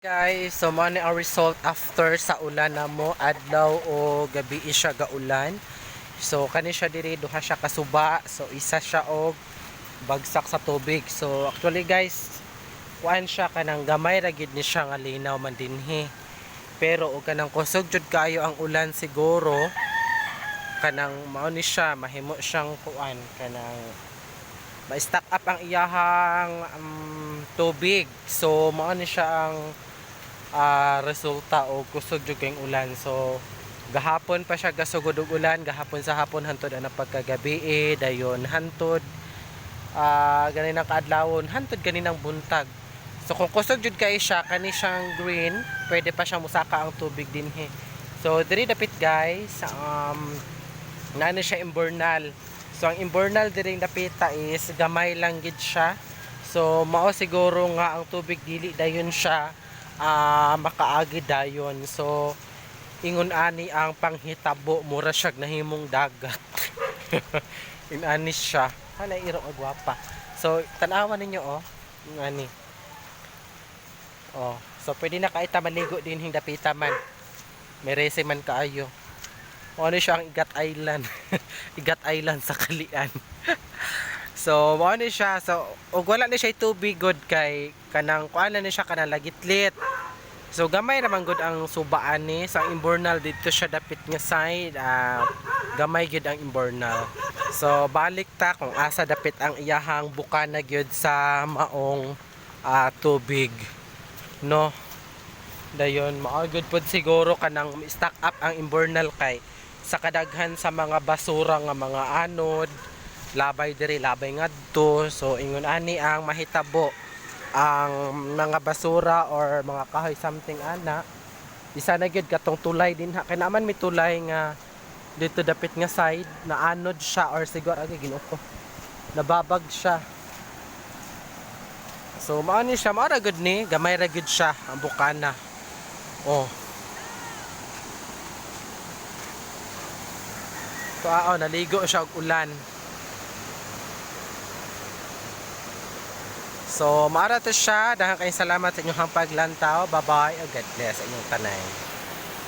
Guys, so mo ang result after sa ulan na mo adlaw o gabi siya gaulan. So kani siya diri duha siya kasuba. So isa siya og bagsak sa tubig. So actually guys, kuan siya kanang gamay ra gid ni siya nga linaw man dinhi. Pero og kanang kusog jud kayo ang ulan siguro kanang mao ni siya mahimo siyang kuan kanang ma-stack up ang iyahang um, tubig. So mao ni siya ang ah, resulta o kusog jud kayong ulan. So gahapon pa siya gasugod og ulan, gahapon sa hapon hantod ang pagkagabi eh, dayon hantod ah ganinang kaadlawon, hantod ganinang buntag. So kung kusog jud kay siya kani siyang green, pwede pa siya musaka ang tubig dinhi. So diri dapit guys, um nani siya imburnal. So ang imburnal diri dapita is gamay lang gid siya. So mao siguro nga ang tubig dili dayon siya ah makaagi dayon. So ingon ani ang panghitabo mura siya nahimong dagat. Inani siya. Hala iro agwapa. So tanawan ninyo oh, ani. Oh, so pwede na kaita maligo din hing dapita man. May man kaayo. O ano siya ang Igat Island. Igat Island sa Kalian. so, mo ano siya. So, ug wala na siya tubig good kay kanang kuan na ni siya kanang lagitlit. So, gamay naman good ang subaan ni. Sa imburnal dito siya dapit nga side. ah, gamay gyud ang imburnal. So, balik ta kung asa dapit ang iyahang bukana gyud sa maong ah, tubig. No? dayon mao good pod siguro kanang stack up ang imburnal kay sa kadaghan sa mga basura nga mga anod labay diri labay ngadto so ingon ani ang mahitabo ang mga basura or mga kahoy something ana isa na gyud katong tulay din ha kay naman may tulay nga dito dapit nga side na anod siya or siguro agi Ginoo ko nababag siya So mao ni siya mao ra gud ni gamay ra gud siya ang bukana. Oh. So ah, oh, naligo siya og ulan. So, maara to siya. Dahil kayong salamat sa inyong paglantaw. Bye-bye. Oh, God bless sa inyong tanay.